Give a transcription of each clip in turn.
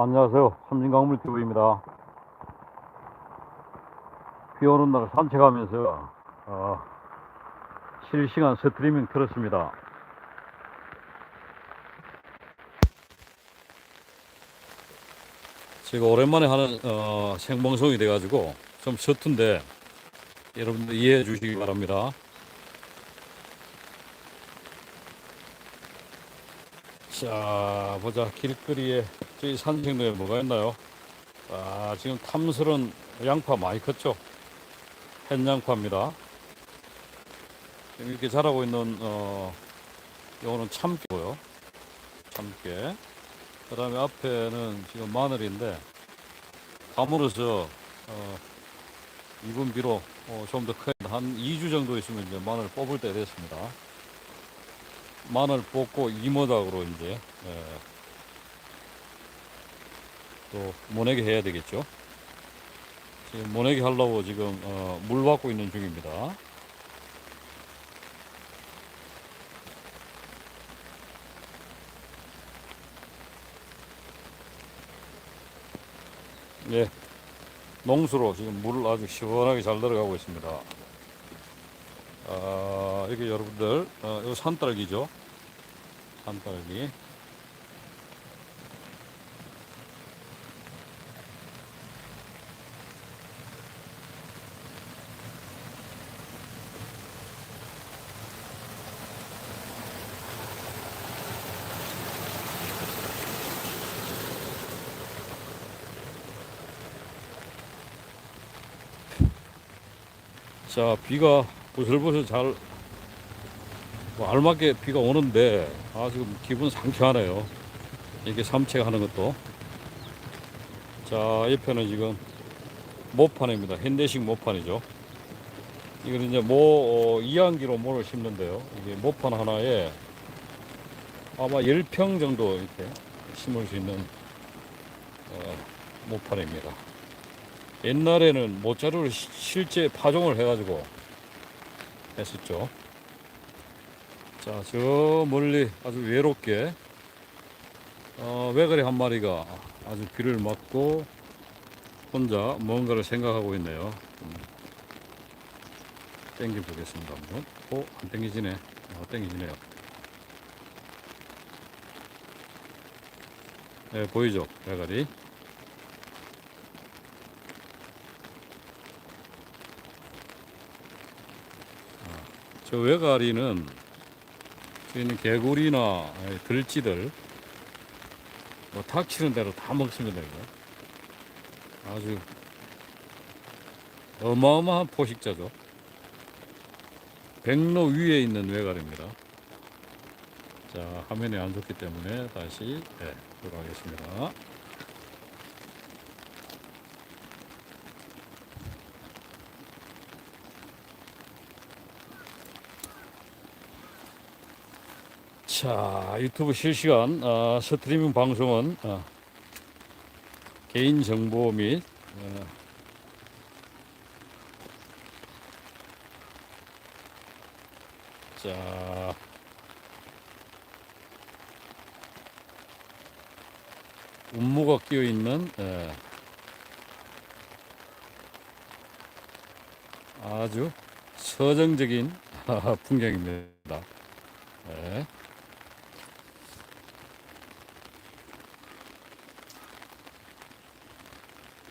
아, 안녕하세요. 삼진강물TV입니다. 비 오는 날 산책하면서, 어, 실시간 스트리밍 틀었습니다. 제가 오랜만에 하는, 어, 생방송이 돼가지고 좀 서툰데, 여러분들 이해해 주시기 바랍니다. 자, 보자. 길거리에 저희 산책로에 뭐가 있나요? 아, 지금 탐스런 양파 많이 컸죠? 햇양파입니다. 이렇게 자라고 있는, 어, 요거는 참깨고요. 참깨. 그 다음에 앞에는 지금 마늘인데, 가물어서, 어, 이분 비로 어, 좀더 큰, 한 2주 정도 있으면 이제 마늘 뽑을 때 됐습니다. 마늘 뽑고 이모작으로 이제 예, 또 모내기 해야 되겠죠. 지금 모내기 하려고 지금 어, 물 받고 있는 중입니다. 예, 농수로 지금 물 아주 시원하게 잘 들어가고 있습니다. 아, 이게 여러분들, 어, 이거 산딸기죠. 산딸기. 자, 비가 부슬부슬 잘, 뭐 알맞게 비가 오는데, 아, 지금 기분 상쾌하네요. 이렇게 산책하는 것도. 자, 옆에는 지금 모판입니다. 현대식 모판이죠. 이건 이제 모, 어, 이항기로 모를 심는데요. 이게 모판 하나에 아마 10평 정도 이렇게 심을 수 있는, 어, 모판입니다. 옛날에는 모짜루를 시- 실제 파종을 해가지고 했었죠. 자, 저 멀리 아주 외롭게 어, 외가리 한 마리가 아주 비를 맞고 혼자 뭔가를 생각하고 있네요. 음. 땡겨 보겠습니다. 한번. 오, 안 땡기지네. 어, 땡기지네요. 네, 보이죠? 외가리. 저 외가리는 저희는 개구리나 들쥐들 뭐 닥치는 대로 다 먹습니다. 이거. 아주 어마어마한 포식자죠. 백로 위에 있는 외가리입니다. 자 화면이 안 좋기 때문에 다시 네, 돌아가겠습니다. 자, 유튜브 실시간 어, 스트리밍 방송은 어, 개인 정보 및 어, 자, 운무가 끼어 있는 예, 아주 서정적인 풍경입니다. 예.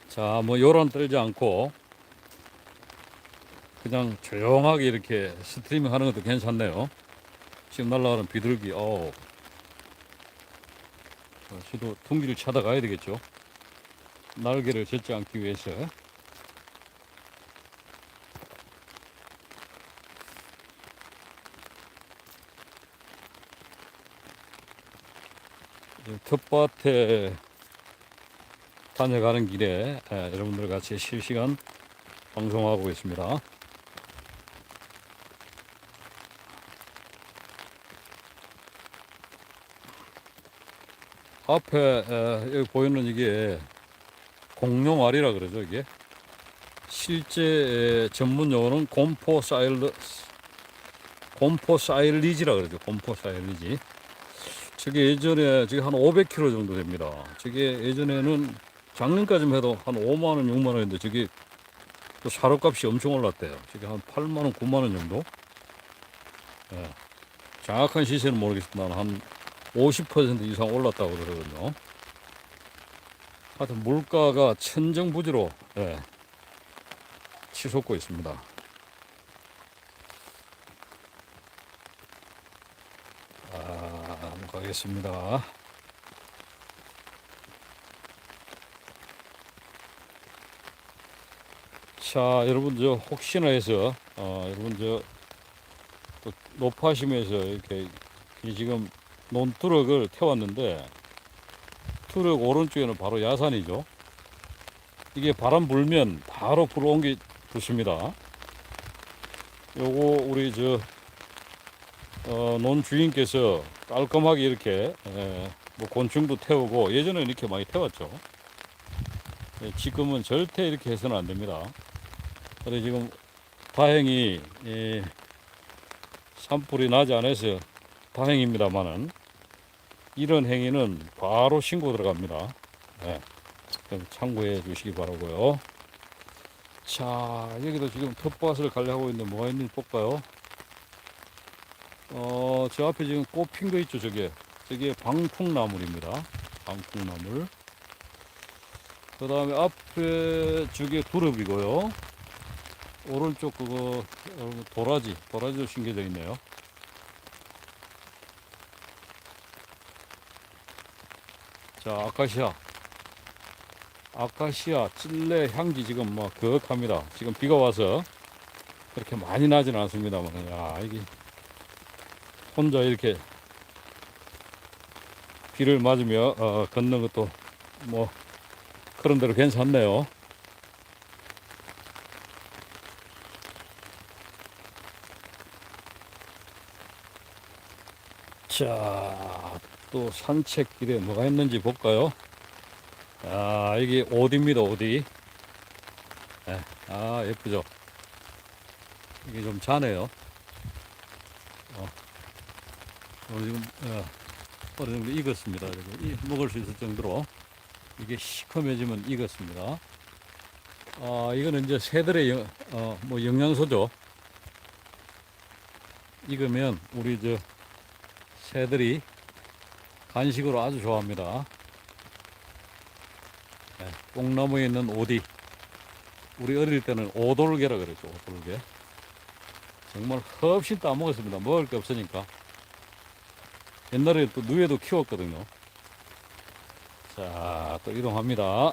자, 뭐 요런 떨지 않고 그냥 조용하게 이렇게 스트리밍 하는 것도 괜찮네요. 지금 날라가는 비둘기, 어. 저도 둥지를 찾아가야 되겠죠. 날개를 젖지 않기 위해서. 텃밭에 다녀가는 길에 예, 여러분들 같이 실시간 방송하고 있습니다. 앞에 에, 여기 보이는 이게 공룡알이라 그러죠 이게 실제 에, 전문 용어는 곰포 사일드 곰포 사일리지라 그러죠 곰포 사일리지 저게 예전에 저게 한 500kg 정도 됩니다. 저게 예전에는 작년까지만 해도 한 5만 원, 6만 원인데 저게 또 사료값이 엄청 올랐대요. 저게 한 8만 원, 9만 원 정도. 예. 정확한 시세는 모르겠지만 한 50% 이상 올랐다고 그러거든요. 하여튼 물가가 천정부지로 예, 치솟고 있습니다. 아, 가겠습니다. 자, 여러분 저 혹시나 해서 어, 여러분 저또 높아심에서 이렇게 이 지금 논두럭을 태웠는데 트럭 오른쪽에는 바로 야산이죠. 이게 바람 불면 바로 불 옮기 붙습니다. 요거 우리 저 어, 논 주인께서 깔끔하게 이렇게 에, 뭐 곤충도 태우고 예전에는 이렇게 많이 태웠죠. 예, 지금은 절대 이렇게 해서는 안 됩니다. 근데 지금 다행히 이 산불이 나지 않아서 다행입니다만은 이런 행위는 바로 신고 들어갑니다. 네. 좀 참고해 주시기 바라고요. 자 여기도 지금 텃밭을 관리하고 있는데 뭐가 있는지 볼까요? 어, 저 앞에 지금 꽃 핀 거 있죠, 저게. 저게 방풍나물입니다. 방풍나물. 그 다음에 앞에 저게 두릅이고요. 오른쪽 그거 어, 도라지, 도라지도 심겨져 있네요. 자, 아카시아. 아카시아 찔레 향기 지금 뭐 그윽합니다. 지금 비가 와서 그렇게 많이 나지는 않습니다만, 야, 이게 혼자 이렇게 비를 맞으며 어, 걷는 것도 뭐 그런 대로 괜찮네요. 자, 또 산책길에 뭐가 있는지 볼까요? 아, 이게 오디입니다, 오디. 네, 아, 예쁘죠? 이게 좀 자네요. 어, 지금, 어, 어느 정도 익었습니다. 먹을 수 있을 정도로. 이게 시커매지면 익었습니다. 아, 이거는 이제 새들의 영, 어, 뭐 영양소죠. 익으면 우리 저 새들이 간식으로 아주 좋아합니다. 네, 뽕나무에 있는 오디. 우리 어릴 때는 오돌개라 그랬죠, 오돌개. 정말 흡신 따먹었습니다. 먹을 게 없으니까. 옛날에 또 누에도 키웠거든요. 자, 또 이동합니다.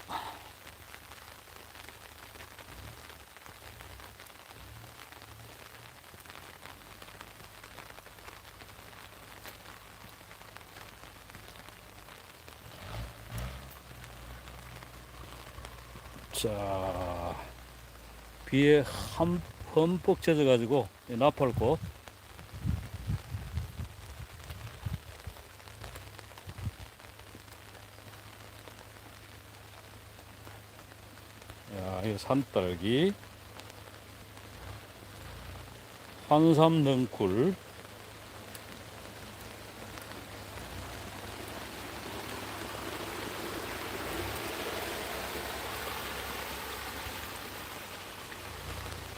자, 비에 한 흠뻑 젖어가지고 이 나팔꽃. 산딸기. 환삼능쿨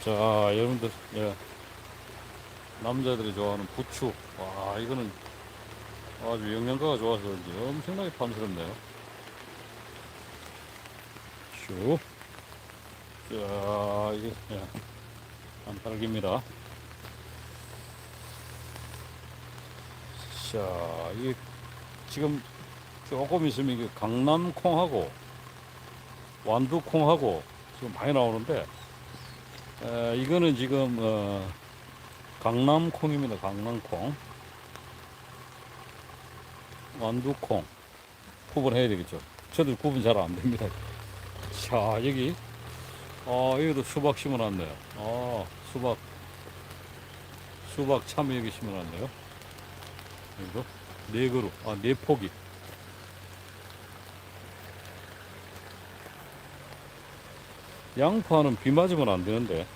자, 여러분들, 예. 남자들이 좋아하는 부추. 와, 이거는 아주 영양가가 좋아서 그런지 엄청나게 탐스럽네요. 슉. 자, 이게, 예. 안딸기입니다. 자, 이게 지금 조금 있으면 이게 강남콩하고 완두콩하고 지금 많이 나오는데 에, 이거는 지금 어, 강남콩입니다. 강남콩, 완두콩 구분해야 되겠죠. 저도 구분 잘 안 됩니다. 자 여기 어 여기도 수박 심어놨네요. 어 수박 수박 참 여기 심어놨네요. 이거 네 그루 아 네 포기. 양파는 비 맞으면 안 되는데.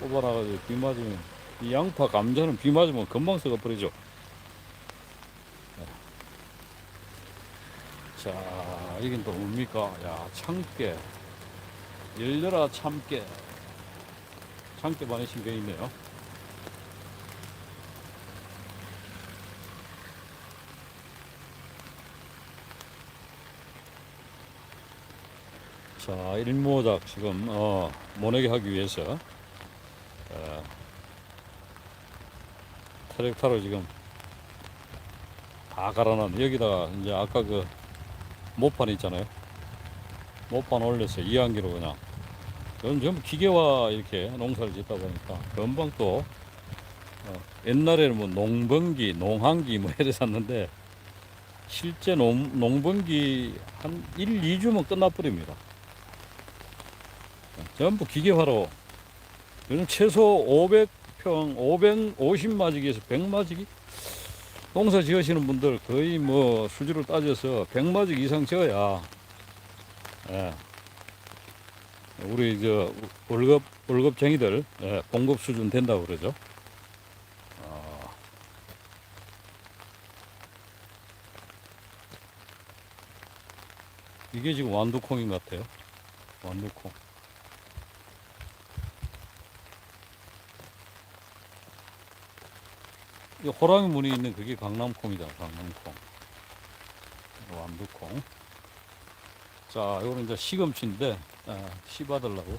뽑아놔가지고 비 맞으면 이 양파 감자는 비 맞으면 금방 썩어버리죠. 네. 자 이건 또 뭡니까? 야 참깨. 열려라 참깨. 참깨 많이 심겨 있네요. 자, 일모작 지금 어, 모내기 하기 위해서 어, 트랙터로 지금 다 갈아놨. 여기다가 이제 아까 그 모판 있잖아요. 모판 올려서 이안기로 그냥. 이건 전부 기계와 이렇게 농사를 짓다 보니까 금방 또 어, 옛날에는 뭐 농번기, 농한기 뭐 이래 샀는데 실제 농, 농번기 한 1, 2주면 끝나버립니다. 전부 기계화로 요즘 최소 500평, 550마지기에서 100마지기 농사 지으시는 분들 거의 뭐 수주를 따져서 100마지기 이상 지어야 예. 우리 저 월급 월급쟁이들 예, 공급 수준 된다고 그러죠. 어, 이게 지금 완두콩인 것 같아요. 완두콩. 이 호랑이 무늬 있는 그게 강남콩이잖아, 강남콩. 완두콩. 자, 이거는 이제 시금치인데, 아, 씨 받으려고.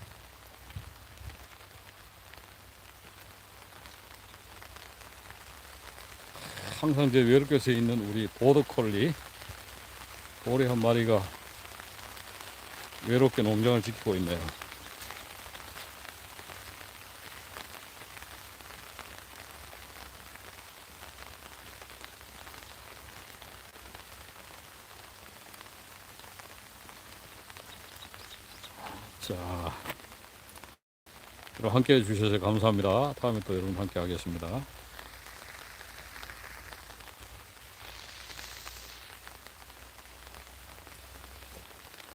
항상 제 외롭게서 있는 우리 보더콜리. 오리 한 마리가 외롭게 농장을 지키고 있네요. 자, 그럼 함께 해주셔서 감사합니다. 다음에 또 여러분 함께 하겠습니다.